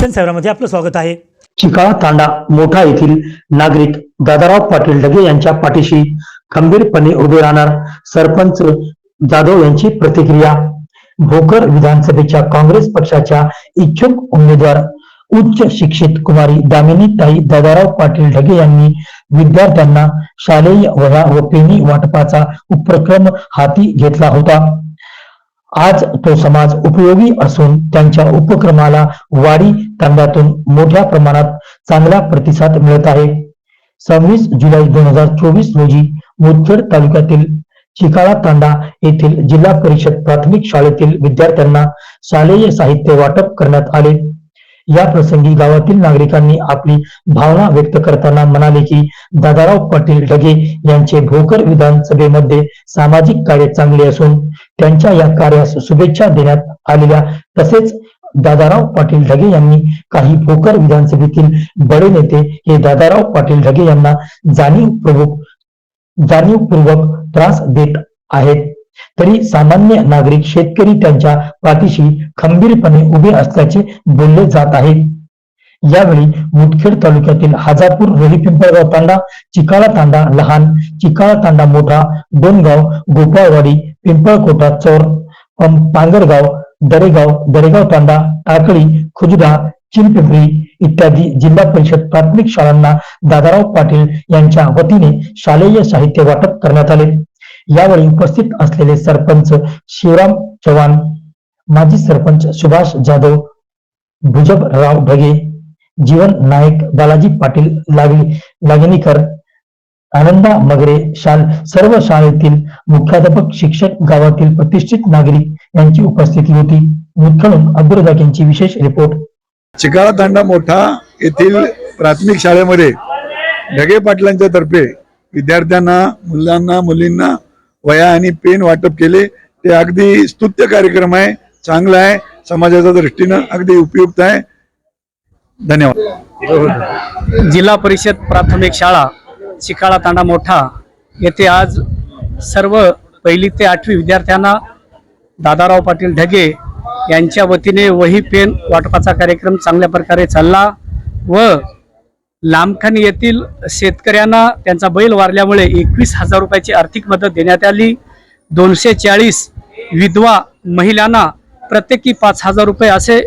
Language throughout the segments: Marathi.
सन सेवामध्ये आपलं स्वागत आहे. चिकाळा तांडा मोठा येथील नागरिक दादाराव पाटील ढगे यांच्या पाठीशी खंबीरपणे उभे राहणार सरपंच जाधव यांची प्रतिक्रिया. भोकर विधानसभेच्या काँग्रेस पक्षाच्या इच्छुक उमेदवार उच्च शिक्षित कुमारी दामिनी ताई दादाराव पाटील ढगे यांनी विद्यार्थ्यांना शालेय वया व पेनी वाटपाचा उपक्रम हाती घेतला होता. आज तो समाज उपयोगी असून त्यांच्या उपक्रमाला वाढी तांड्यातून मोठ्या प्रमाणात चांगला प्रतिसाद मिळत आहे. सव्वीस जुलै दोन हजार चोवीस रोजी मुदखेड तालुक्यातील चिकाळा तांडा येथील जिल्हा परिषद प्राथमिक शाळेतील विद्यार्थ्यांना शालेय साहित्य वाटप करण्यात आले. या प्रसंगी गावातील नागरिकांनी आपली भावना व्यक्त करताना म्हणाले की दादाराव पाटील ढगे यांचे भोकर विधानसभेमध्ये सामाजिक कार्य चांगले असून त्यांच्या या कार्यास शुभेच्छा देण्यात आलेल्या तसेच दादाराव पाटील ढगे यांनी काही भोकर विधानसभेतील बडे नेते हे दादाराव पाटील ढगे यांना जाणीवपूर्वक जाणीवपूर्वक त्रास देत आहेत. तरी सामान्य नागरिक शेतकरी त्यांच्या पाठीशी खंबीरपणे उभे असल्याचे बोलले जात आहे. यावेळी मुदखेड तालुक्यातील हाजापूर रोही पिंपळगाव तांडा चिकाळा तांडा लहान चिकाळा तांडा मोठा डोनगाव गोपाळवाडी पिंपळकोटा चौर पांगरगाव दरेगाव दरेगाव तांडा टाकळी खुजदा चिंपिंपरी इत्यादी जिल्हा परिषद प्राथमिक शाळांना दादाराव पाटील यांच्या वतीने शालेय साहित्य वाटप करण्यात आले. यावेळी उपस्थित असलेले सरपंच शिवराम चव्हाण माजी सरपंच सुभाष जाधव भुजबराव ढगे जीवन नायक बालाजी पाटील लागली लागणीकर आनंदा मगरे शाल सर्व शाळेतील मुख्याध्यापक शिक्षक गावातील प्रतिष्ठित नागरिक यांची उपस्थिती होती. मुदखळून अब्दुल यांची विशेष रिपोर्ट. चिकाळा तांडा मोठा येथील प्राथमिक शाळेमध्ये ढगे पाटलांच्या तर्फे विद्यार्थ्यांना मुलांना मुलींना वया आणि पेन वाटप केले. ते अगदी स्तुत्य कार्यक्रम आहे चांगला आहे समाजाच्या दृष्टीनं अगदी उपयुक्त आहे. धन्यवाद. जिल्हा परिषद प्राथमिक शाळा चिकाळा तांडा मोठा. येथे आज सर्व पहिली ते आठवी विद्यार्थ्यांना दादाराव पाटील ढगे यांच्या वतीने वही पेन वाटपाचा कार्यक्रम चांगल्या प्रकारे चालला व लांबखानी येथील शेतकऱ्यांना त्यांचा बैल वारल्यामुळे एकवीस हजार रुपयाची आर्थिक मदत देण्यात आली. दोनशे चाळीस विधवा महिलांना प्रत्येकी पाच हजार रुपये असे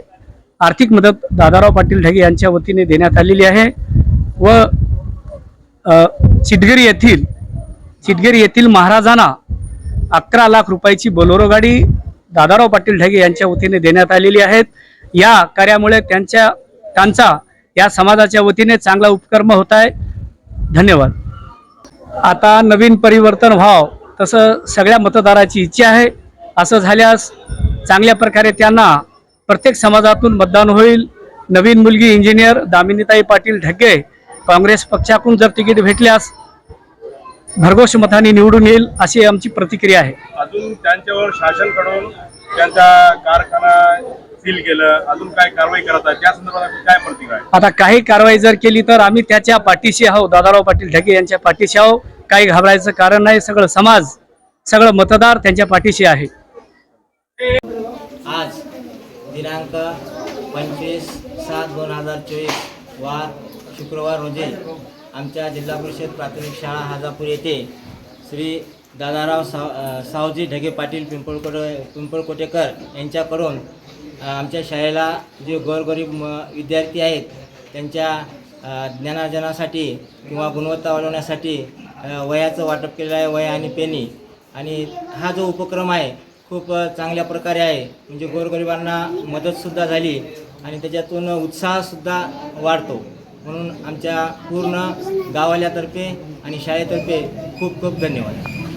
आर्थिक मदत दादाराव पाटील ढगे यांच्या वतीने देण्यात आलेली आहे व चिटगिरी येथील चिटगिरी येथील महाराजांना अकरा लाख रुपयाची बोलोरो गाडी दादाराव पाटील ढगे यांच्या वतीने देण्यात आलेली आहेत. या कार्यामुळे त्यांच्या त्यांचा या समाजाच्या वतीने चांगला उपक्रम होत आहे. धन्यवाद. आता नवीन परिवर्तन व्हाव तसं सगळ्या मतदाराची इच्छा आहे. असं झाल्यास चांगल्या प्रकारे त्यांना प्रत्येक समाजातून मतदान होईल. नवीन मुलगी इंजिनियर दामिनीताई पाटील ढगे काँग्रेस पक्षाकडून जर तिकीट भेटल्यास भरघोष मताने निवडून येईल अशी आमची प्रतिक्रिया आहे. अजून त्यांच्यावर शासनकडून त्यांचा कारखाना सील केलं अजून काय कारवाई करत आहे त्या संदर्भात काय प्रतिक्रिया आहे? आता काही कारवाई जर केली तर आम्ही त्याच्या पाठीशी आहोत दादाराव पाटील ढगे यांच्या पाठीशी आहोत. काही घाबरायचं कारण नाही सगळं समाज सगळं मतदार त्यांच्या पाठीशी आहे. आज दिनांक पंचवीस सात दोन हजार चोवीस वार शुक्रवार रोजी आमच्या जिल्हा परिषद प्राथमिक शाळा हाजापूर येथे श्री दादाराव साव सावजी ढगे पाटील पिंपळकोट पिंपळकोटेकर यांच्याकडून आमच्या शाळेला जे गोरगरीब म विद्यार्थी आहेत त्यांच्या ज्ञानार्जनासाठी किंवा गुणवत्ता वाढवण्यासाठी वयाचं वाटप केलेलं आहे वया आणि पेनी. आणि हा जो उपक्रम आहे खूप चांगल्या प्रकारे आहे. म्हणजे गोरगरिबांना मदतसुद्धा झाली आणि त्याच्यातून उत्साहसुद्धा वाढतो. म्हणून आमच्या पूर्ण गावाल्यातर्फे आणि शाळेतर्फे खूप खूप धन्यवाद.